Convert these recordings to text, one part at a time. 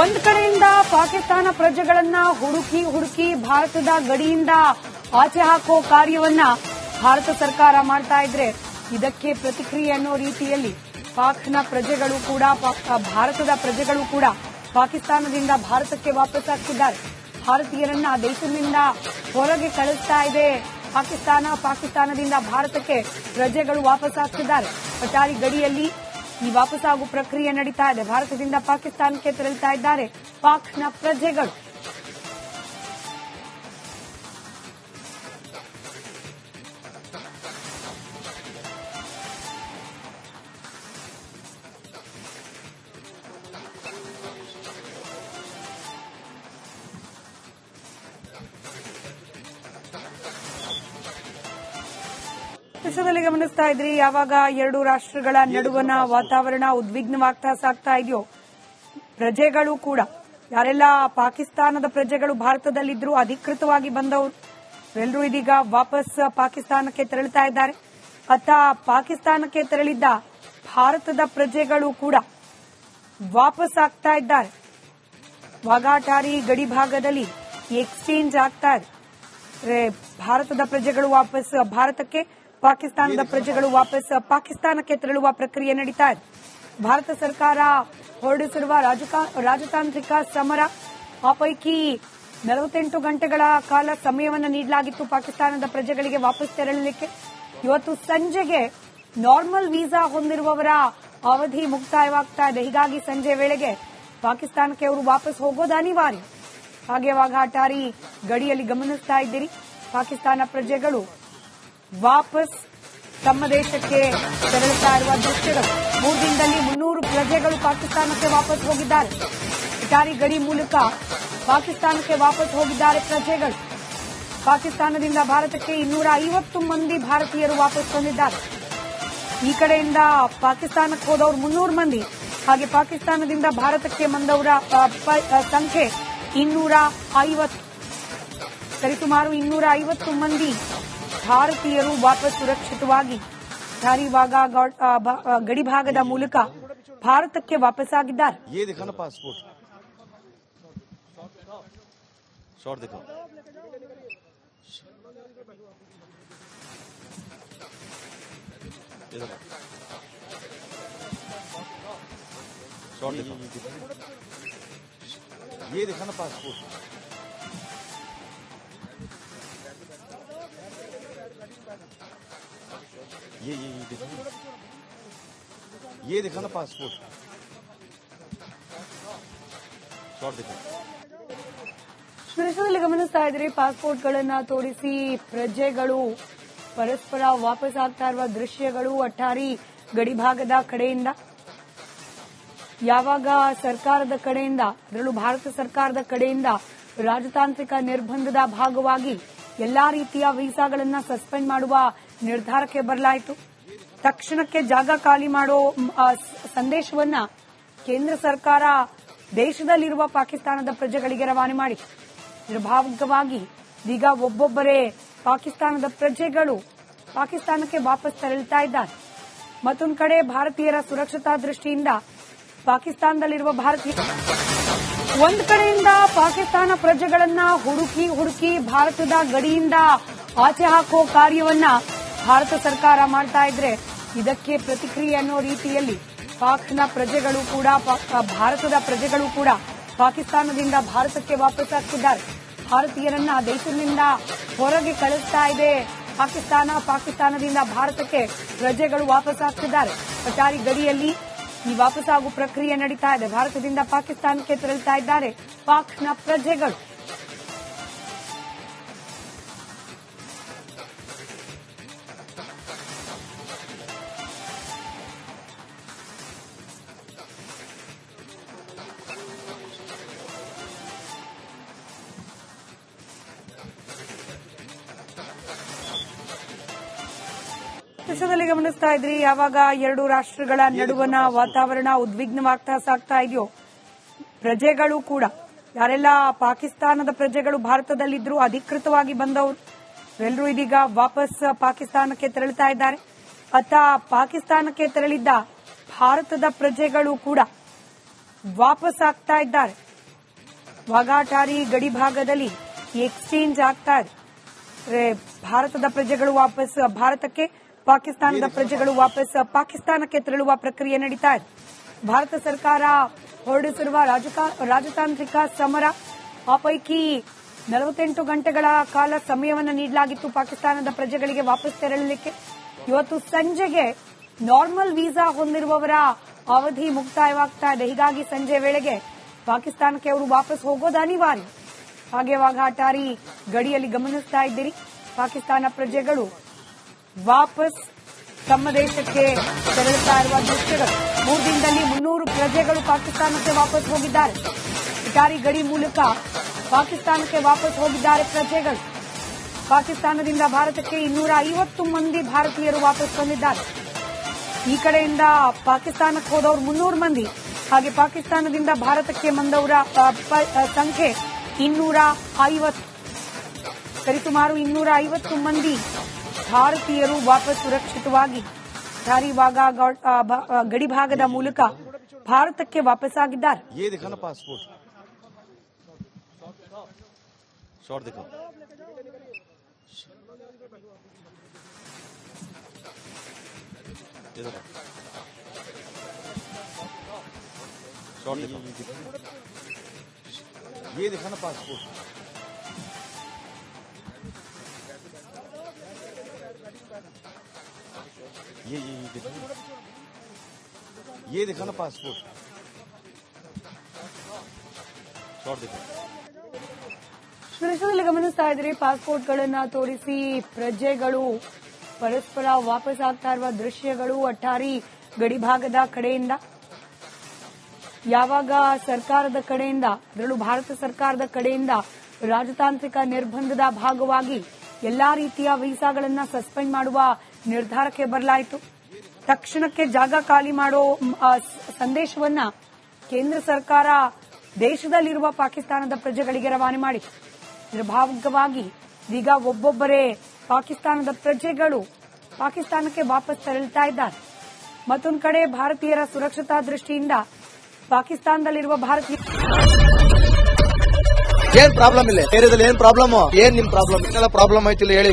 ಒಂದ್ ಕಡೆಯಿಂದ ಪಾಕಿಸ್ತಾನ ಪ್ರಜೆಗಳನ್ನ ಹುಡುಕಿ ಹುಡುಕಿ ಭಾರತದ ಗಡಿಯಿಂದ ಆಚೆ ಹಾಕೋ ಕಾರ್ಯವನ್ನ ಭಾರತ ಸರ್ಕಾರ ಮಾಡ್ತಾ ಇದ್ರೆ ಇದಕ್ಕೆ ಪ್ರತಿಕ್ರಿಯೆ ಅನ್ನೋ ರೀತಿಯಲ್ಲಿ ಪಾಕ್ನ ಪ್ರಜೆಗಳು ಕೂಡ ಭಾರತದ ಪ್ರಜೆಗಳು ಕೂಡ ಪಾಕಿಸ್ತಾನದಿಂದ ಭಾರತಕ್ಕೆ ವಾಪಸ್ ಆಗ್ತಿದ್ದಾರೆ. ಭಾರತೀಯರನ್ನ ದೇಶದಿಂದ ಹೊರಗೆ ಕಳಿಸ್ತಾ ಇದೆ. ಪಾಕಿಸ್ತಾನ, ಪಾಕಿಸ್ತಾನದಿಂದ ಭಾರತಕ್ಕೆ ಪ್ರಜೆಗಳು ವಾಪಸ್ ಆಗ್ತಿದ್ದಾರೆ. ಪಟಾರಿ ಗಡಿಯಲ್ಲಿ ಈ ವಾಪಸ್ಸಾಗೋ ಪ್ರಕ್ರಿಯೆ ನಡೀತಾ ಇದೆ. ಭಾರತದಿಂದ ಪಾಕಿಸ್ತಾನಕ್ಕೆ ತೆರಳುತ್ತಾ ಇದ್ದಾರೆ. ಪಾಕ್ನ ಪ್ರಜೆಗಳು ದೇಶದಲ್ಲಿ ಗಮನಿಸ್ತಾ ಇದ್ರಿ, ಯಾವಾಗ ಎರಡು ರಾಷ್ಟ್ರಗಳ ನಡುವಣ ವಾತಾವರಣ ಉದ್ವಿಗ್ನವಾಗ್ತಾ ಸಾಗ್ತಾ ಇದೆಯೋ, ಪ್ರಜೆಗಳು ಕೂಡ. ಯಾರೆಲ್ಲ ಪಾಕಿಸ್ತಾನದ ಪ್ರಜೆಗಳು ಭಾರತದಲ್ಲಿದ್ರು ಅಧಿಕೃತವಾಗಿ ಬಂದವರು, ಎಲ್ಲರೂ ಇದೀಗ ವಾಪಸ್ ಪಾಕಿಸ್ತಾನಕ್ಕೆ ತೆರಳುತ್ತಾ ಇದ್ದಾರೆ. ಅತ್ತ ಪಾಕಿಸ್ತಾನಕ್ಕೆ ತೆರಳಿದ್ದ ಭಾರತದ ಪ್ರಜೆಗಳು ಕೂಡ ವಾಪಸ್ ಆಗ್ತಾ ಇದ್ದಾರೆ. ವಾಗಾಟಾರಿ ಗಡಿ ಭಾಗದಲ್ಲಿ ಎಕ್ಸ್ಚೇಂಜ್ ಆಗ್ತಾ ಇದೆ. ಭಾರತದ ಪ್ರಜೆಗಳು ವಾಪಸ್ ಭಾರತಕ್ಕೆ ಪಾಕಿಸ್ತಾನದ ಪ್ರಜೆಗಳು ವಾಪಸ್ ಪಾಕಿಸ್ತಾನಕ್ಕೆ ತೆರಳುವ ಪ್ರಕ್ರಿಯೆ ನಡೀತಾ ಇದೆ. ಭಾರತ ಸರ್ಕಾರ ಹೊರಡಿಸಿರುವ ರಾಜಕಾ- ರಾಜತಾಂತ್ರಿಕ ಸಮರ ಆ ಪೈಕಿ ನಲವತ್ತೆಂಟು ಗಂಟೆಗಳ ಕಾಲ ಸಮಯವನ್ನು ನೀಡಲಾಗಿತ್ತು ಪಾಕಿಸ್ತಾನದ ಪ್ರಜೆಗಳಿಗೆ ವಾಪಸ್ ತೆರಳಲಿಕ್ಕೆ. ಇವತ್ತು ಸಂಜೆಗೆ ನಾರ್ಮಲ್ ವೀಸಾ ಹೊಂದಿರುವವರ ಅವಧಿ ಮುಕ್ತಾಯವಾಗ್ತಾ ಇದೆ. ಹೀಗಾಗಿ ಸಂಜೆ ವೇಳೆಗೆ ಪಾಕಿಸ್ತಾನಕ್ಕೆ ಅವರು ವಾಪಸ್ ಹೋಗೋದು ಅನಿವಾರ್ಯ. ಹಾಗೆ ವಾಘಾಟಾರಿ ಗಡಿಯಲ್ಲಿ ಗಮನಿಸ್ತಾ ಇದ್ದೀರಿ. ಪಾಕಿಸ್ತಾನ ಪ್ರಜೆಗಳು ವಾಪಸ್ ತಮ್ಮ ದೇಶಕ್ಕೆ ತೆರಳುತ್ತಾ ಇರುವ ದೃಶ್ಯಗಳು. ಮೂರು ದಿನದಲ್ಲಿ ಮುನ್ನೂರು ಪ್ರಜೆಗಳು ಪಾಕಿಸ್ತಾನಕ್ಕೆ ವಾಪಸ್ ಹೋಗಿದ್ದಾರೆ. ಇಟಾರಿ ಗಡಿ ಮೂಲಕ ಪಾಕಿಸ್ತಾನಕ್ಕೆ ವಾಪಸ್ ಹೋಗಿದ್ದಾರೆ ಪ್ರಜೆಗಳು. ಪಾಕಿಸ್ತಾನದಿಂದ ಭಾರತಕ್ಕೆ ಇನ್ನೂರ ಐವತ್ತು ಮಂದಿ ಭಾರತೀಯರು ವಾಪಸ್ ಬಂದಿದ್ದಾರೆ. ಈ ಕಡೆಯಿಂದ ಪಾಕಿಸ್ತಾನಕ್ಕೆ ಹೋದವರು ಮುನ್ನೂರು ಮಂದಿ. ಹಾಗೆ ಪಾಕಿಸ್ತಾನದಿಂದ ಭಾರತಕ್ಕೆ ಬಂದವರ ಸಂಖ್ಯೆ ಇನ್ನೂರ ಐವತ್ತು, ಸರಿಸುಮಾರು ಇನ್ನೂರ ಐವತ್ತು ಮಂದಿ ಭಾರತೀಯರು ವಾಪಸ್ ಸುರಕ್ಷಿತವಾಗಿ ಧಾರಿವಾಗ ಗಡಿ ಭಾಗದ ಮೂಲಕ ಭಾರತಕ್ಕೆ ವಾಪಸ್ಸಾಗಿದ್ದಾರೆ ये देखा ना पासपोर्ट ये देखो शॉर्ट देखो ये देखा ना पासपोर्ट ये ये ये देखो ये देखा ना पासपोर्ट शॉर्ट देखो ದೃಶ್ಯದಲ್ಲಿ ಗಮನಿಸ್ತಾ ಇದ್ರಿ ಪಾಸ್ಪೋರ್ಟ್ಗಳನ್ನ ತೋರಿಸಿ ಪ್ರಜೆಗಳು ಪರಸ್ಪರ ವಾಪಸ್ ಆಗ್ತಾ ಇರುವ ದೃಶ್ಯಗಳು ಅಟ್ಟಾರಿ ಗಡಿಭಾಗದ ಕಡೆಯಿಂದ ಯಾವಾಗ ಸರ್ಕಾರದ ಕಡೆಯಿಂದ ಅದರಲ್ಲೂ ಭಾರತ ಸರ್ಕಾರದ ಕಡೆಯಿಂದ ರಾಜತಾಂತ್ರಿಕ ನಿರ್ಬಂಧದ ಭಾಗವಾಗಿ ಎಲ್ಲಾ ರೀತಿಯ ವೀಸಾಗಳನ್ನ ಸಸ್ಪೆಂಡ್ ಮಾಡುವ ನಿರ್ಧಾರಕ್ಕೆ ಬರಲಾಯಿತು. ತಕ್ಷಣಕ್ಕೆ ಜಾಗ ಖಾಲಿ ಮಾಡೋ ಸಂದೇಶವನ್ನ ಕೇಂದ್ರ ಸರ್ಕಾರ ದೇಶದಲ್ಲಿರುವ ಪಾಕಿಸ್ತಾನದ ಪ್ರಜೆಗಳಿಗೆ ರವಾನೆ ಮಾಡಿ. ನಿರ್ಭಾವಕವಾಗಿ ಈಗ ಒಬ್ಬೊಬ್ಬರೇ ಪಾಕಿಸ್ತಾನದ ಪ್ರಜೆಗಳು ಪಾಕಿಸ್ತಾನಕ್ಕೆ ವಾಪಸ್ ತೆರಳುತ್ತಾ ಇದ್ದಾರೆ. ಮತ್ತೊಂದು ಕಡೆ ಭಾರತೀಯರ ಸುರಕ್ಷತಾ ದೃಷ್ಟಿಯಿಂದ ಪಾಕಿಸ್ತಾನದಲ್ಲಿರುವ ಭಾರತೀಯ ಒಂದು ಕಡೆಯಿಂದ ಪಾಕಿಸ್ತಾನ ಪ್ರಜೆಗಳನ್ನ ಹುಡುಕಿ ಹುಡುಕಿ ಭಾರತದ ಗಡಿಯಿಂದ ಆಚೆ ಹಾಕುವ ಕಾರ್ಯವನ್ನ ಭಾರತ ಸರ್ಕಾರ ಮಾಡ್ತಾ ಇದ್ರೆ ಇದಕ್ಕೆ ಪ್ರತಿಕ್ರಿಯೆ ಅನ್ನೋ ರೀತಿಯಲ್ಲಿ ಪಾಕ್ನ ಪ್ರಜೆಗಳು ಕೂಡ ಭಾರತದ ಪ್ರಜೆಗಳು ಕೂಡ ಪಾಕಿಸ್ತಾನದಿಂದ ಭಾರತಕ್ಕೆ ವಾಪಸ್ ಆಗ್ತಿದ್ದಾರೆ. ಭಾರತೀಯರನ್ನ ದೇಶದಿಂದ ಹೊರಗೆ ಕಳಿಸ್ತಾ ಇದೆ. ಪಾಕಿಸ್ತಾನ, ಪಾಕಿಸ್ತಾನದಿಂದ ಭಾರತಕ್ಕೆ ಪ್ರಜೆಗಳು ವಾಪಸ್ ಆಗ್ತಿದ್ದಾರೆ. ಗಡಿಯಲ್ಲಿ ಈ ವಾಪಸ್ಸಾಗುವ ಪ್ರಕ್ರಿಯೆ ನಡೀತಾ ಇದೆ. ಭಾರತದಿಂದ ಪಾಕಿಸ್ತಾನಕ್ಕೆ ತೆರಳುತ್ತಾ ಇದ್ದಾರೆ ಪಾಕ್ನ ಪ್ರಜೆಗಳು. ದೇಶದಲ್ಲಿ ಗಮನಿಸ್ತಾ ಇದ್ರಿ, ಯಾವಾಗ ಎರಡು ರಾಷ್ಟ್ರಗಳ ನಡುವಣ ವಾತಾವರಣ ಉದ್ವಿಗ್ನವಾಗ್ತಾ ಸಾಗ್ತಾ ಇದೆಯೋ, ಪ್ರಜೆಗಳು ಕೂಡ. ಯಾರೆಲ್ಲ ಪಾಕಿಸ್ತಾನದ ಪ್ರಜೆಗಳು ಭಾರತದಲ್ಲಿದ್ರು ಅಧಿಕೃತವಾಗಿ ಬಂದವರು, ಎಲ್ಲರೂ ಇದೀಗ ವಾಪಸ್ ಪಾಕಿಸ್ತಾನಕ್ಕೆ ತೆರಳುತ್ತಾ ಇದ್ದಾರೆ. ಅತ್ತ ಪಾಕಿಸ್ತಾನಕ್ಕೆ ತೆರಳಿದ್ದ ಭಾರತದ ಪ್ರಜೆಗಳು ಕೂಡ ವಾಪಸ್ ಆಗ್ತಾ ಇದ್ದಾರೆ. ವಾಘಾಟಾರಿ ಗಡಿ ಭಾಗದಲ್ಲಿ ಎಕ್ಸ್ಚೇಂಜ್ ಆಗ್ತಾ ಇದೆ. ಭಾರತದ ಪ್ರಜೆಗಳು ವಾಪಸ್, ಭಾರತಕ್ಕೆ ಪಾಕಿಸ್ತಾನದ ಪ್ರಜೆಗಳು ವಾಪಸ್ ಪಾಕಿಸ್ತಾನಕ್ಕೆ ತೆರಳುವ ಪ್ರಕ್ರಿಯೆ ನಡೀತಾ ಇದೆ. ಭಾರತ ಸರ್ಕಾರ ಹೊರಡಿಸಿರುವ ರಾಜತಾಂತ್ರಿಕ ಸಮರ ಆ ಪೈಕಿ ನಲವತ್ತೆಂಟು ಗಂಟೆಗಳ ಕಾಲ ಸಮಯವನ್ನು ನೀಡಲಾಗಿತ್ತು ಪಾಕಿಸ್ತಾನದ ಪ್ರಜೆಗಳಿಗೆ ವಾಪಸ್ ತೆರಳಲಿಕ್ಕೆ. ಇವತ್ತು ಸಂಜೆಗೆ ನಾರ್ಮಲ್ ವೀಸಾ ಹೊಂದಿರುವವರ ಅವಧಿ ಮುಕ್ತಾಯವಾಗ್ತಾ ಇದೆ. ಹೀಗಾಗಿ ಸಂಜೆ ವೇಳೆಗೆ ಪಾಕಿಸ್ತಾನಕ್ಕೆ ಅವರು ವಾಪಸ್ ಹೋಗೋದು ಅನಿವಾರ್ಯ. ಹಾಗೆ ವಾಘಾಟಾರಿ ಗಡಿಯಲ್ಲಿ ಗಮನಿಸ್ತಾ ಇದ್ದೀರಿ. ಪಾಕಿಸ್ತಾನ ಪ್ರಜೆಗಳು ವಾಪಸ್ ತಮ್ಮ ದೇಶಕ್ಕೆ ತೆರಳುತ್ತಾ ಇರುವ ದೃಶ್ಯಗಳು ಮೂರು ದಿನದಲ್ಲಿ ಮುನ್ನೂರು ಪ್ರಜೆಗಳು ಪಾಕಿಸ್ತಾನಕ್ಕೆ ವಾಪಸ್ ಹೋಗಿದ್ದಾರೆ. ಇಟಾರಿ ಗಡಿ ಮೂಲಕ ಪಾಕಿಸ್ತಾನಕ್ಕೆ ವಾಪಸ್ ಹೋಗಿದ್ದಾರೆ ಪ್ರಜೆಗಳು. ಪಾಕಿಸ್ತಾನದಿಂದ ಭಾರತಕ್ಕೆ ಇನ್ನೂರ ಐವತ್ತು ಮಂದಿ ಭಾರತೀಯರು ವಾಪಸ್ ಬಂದಿದ್ದಾರೆ. ಈ ಕಡೆಯಿಂದ ಪಾಕಿಸ್ತಾನಕ್ಕೆ ಹೋದವರು ಮುನ್ನೂರು ಮಂದಿ. ಹಾಗೆ ಪಾಕಿಸ್ತಾನದಿಂದ ಭಾರತಕ್ಕೆ ಬಂದವರ ಸಂಖ್ಯೆ ಇನ್ನೂರ ಐವತ್ತು ಸರಿಸುಮಾರು ಇನ್ನೂರ ಐವತ್ತು ಮಂದಿ ಭಾರತೀಯರು ವಾಪಸ್ ಸುರಕ್ಷಿತವಾಗಿ ಧಾರಿವಾಗ ಗಡಿ ಭಾಗದ ಮೂಲಕ ಭಾರತಕ್ಕೆ ವಾಪಸ್ಸಾಗಿದ್ದಾರೆ ये दिखा ना पासपोर्ट ये देखो शॉर्ट दिखाओ ये दिखा ना पासपोर्ट ये ये ये दिखा ये दिखा ना पासपोर्ट शॉर्ट दिखा ದೃಶ್ಯದಲ್ಲಿ ಗಮನಿಸ್ತಾ ಇದ್ರಿ ಪಾಸ್ಪೋರ್ಟ್ಗಳನ್ನ ತೋರಿಸಿ ಪ್ರಜೆಗಳು ಪರಸ್ಪರ ವಾಪಸ್ ಆಗ್ತಾ ಇರುವ ದೃಶ್ಯಗಳು ಅಟ್ಟಾರಿ ಗಡಿ ಭಾಗದ ಕಡೆಯಿಂದ ಯಾವಾಗ ಸರ್ಕಾರದ ಕಡೆಯಿಂದ ಅದರಲ್ಲೂ ಭಾರತ ಸರ್ಕಾರದ ಕಡೆಯಿಂದ ರಾಜತಾಂತ್ರಿಕ ನಿರ್ಬಂಧದ ಭಾಗವಾಗಿ ಎಲ್ಲಾ ರೀತಿಯ ವೀಸಾಗಳನ್ನ ಸಸ್ಪೆಂಡ್ ಮಾಡುವ ನಿರ್ಧಾರಕ್ಕೆ ಬರಲಾಯಿತು. ತಕ್ಷಣಕ್ಕೆ ಜಾಗ ಖಾಲಿ ಮಾಡೋ ಸಂದೇಶವನ್ನ ಕೇಂದ್ರ ಸರ್ಕಾರ ದೇಶದಲ್ಲಿರುವ ಪಾಕಿಸ್ತಾನದ ಪ್ರಜೆಗಳಿಗೆ ರವಾನೆ ಮಾಡಿ ನಿರ್ಭಾಗವಾಗಿ ಈಗ ಒಬ್ಬೊಬ್ಬರೇ ಪಾಕಿಸ್ತಾನದ ಪ್ರಜೆಗಳು ಪಾಕಿಸ್ತಾನಕ್ಕೆ ವಾಪಸ್ ತೆರಳುತ್ತಾ ಇದ್ದಾರೆ. ಮತ್ತೊಂದು ಕಡೆ ಭಾರತೀಯರ ಸುರಕ್ಷತಾ ದೃಷ್ಟಿಯಿಂದ ಪಾಕಿಸ್ತಾನದಲ್ಲಿರುವ ಭಾರತೀಯ ಏನ್ ಪ್ರಾಬ್ಲಮ್ ಇಲ್ಲ. ಏರಿಯಾದಲ್ಲಿ ಏನ್ ಪ್ರಾಬ್ಲಮ್ ಏನ್ ನಿಮ್ ಪ್ರಾಬ್ಲಮ್ ಪ್ರಾಬ್ಲಮ್ ಆಯ್ತಿಲ್ಲ ಹೇಳಿ.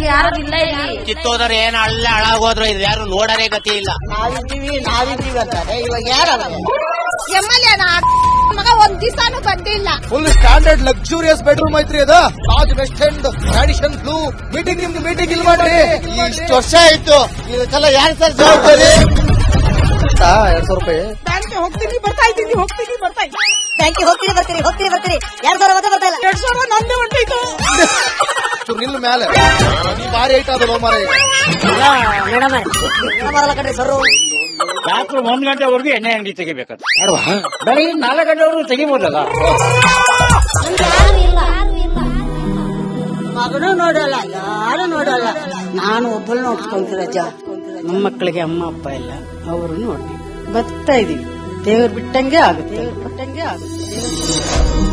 ನಮ್ಗೆ ಯಾರು ಇಲ್ಲ ಇಲ್ಲಿ? ಕಿತ್ತೋದ್ರೆ ಏನ್ ಅಲ್ಲ ಹಾಳಾಗೋದ್ರು ಇದು ಯಾರು ನೋಡರೇ ಗತಿ ಇಲ್ಲ. ನಾವಿದ್ದೀವಿ ನಾವಿದ್ದೀವಿ ಅಂತಾರೆ. ಇವಾಗ ಯಾರು ಎಂ ಎಲ್ ಮಗ ಒಂದ್ ದಿವಸಾನು ಬಂದಿಲ್ಲ ಫುಲ್ ಸ್ಟ್ಯಾಂಡರ್ಡ್ ಲಕ್ಸುರಿಯಸ್ ಬೆಡ್ರೂಮ್ ಐತ್ರಿ ಅದ. Taj west end tradition blue meeting ನಿಮ್ದು ಮೀಟಿಂಗ್ ಇಲ್ಲಿ ಮಾಡ್ರಿ. ಇಷ್ಟು ವರ್ಷ ಆಯ್ತು. ಇದಕ್ಕೆಲ್ಲ ಯಾರು ಸರ್ ಜವಾಬ್ದಾರಿ? ಎರಡ್ ಸಾವಿರ ರೂಪಾಯಿ. ಬ್ಯಾಂಕ್ ಹೋಗ್ತೀನಿ ಬರ್ತಾ ಇದ್ದೀನಿ ಹೋಗ್ತೀನಿ ಬರ್ತಾ ಇದ್ದೀನಿ. ಬ್ಯಾಂಕಿಗೆ ಹೋಗ್ತೀನಿ ಬರ್ತೀರಿ ಹೋಗ್ತೀನಿ ಬರ್ತೀರಿ. ಎರಡ್ ಸಾವಿರ ಮತ್ತೆ ಬರ್ತಾ ಇಲ್ಲ. ಎರಡ್ ಸಾವಿರ ನಂದೇ ಹೊಂಟೈತು ಚೂರ್ ನಿಲ್ ಮೇಲೆ ನೀ ಬಾರಿ ಐಟ್ ಅದು ಮಾರ ಮೇಡಮ್ ಬರಲ್ಲ ಕಣ್ರಿ ಸರ್ ರಾತ್ರಿ ಒಂದ್ ಗಂಟೆವರೆಗೂ ಎಣ್ಣೆ ಅಂಗಡಿ ತೆಗಿಬೇಕಂತ. ಬೆಳಗ್ಗೆ ನಾಲ್ಕು ಗಂಟೆವರೆಗೂ ತೆಗಿಬೋದಲ್ಲ? ಮಗನು ನೋಡಲ್ಲ ಯಾರು ನೋಡಲ್ಲ. ನಾನು ಒಬ್ಬಳು ನೋಡ್ಕೊಂತೀರಜ್ಜ ನಮ್ಮ ಮಕ್ಕಳಿಗೆ ಅಮ್ಮ ಅಪ್ಪ ಇಲ್ಲ. ಅವರು ನೋಡಿ. ಬರ್ತಾ ಇದೀವಿ. ದೇವ್ರು ಬಿಟ್ಟಂಗೆ ಆಗುತ್ತೆ ದೇವ್ರು ಬಿಟ್ಟಂಗೆ ಆಗುತ್ತೆ.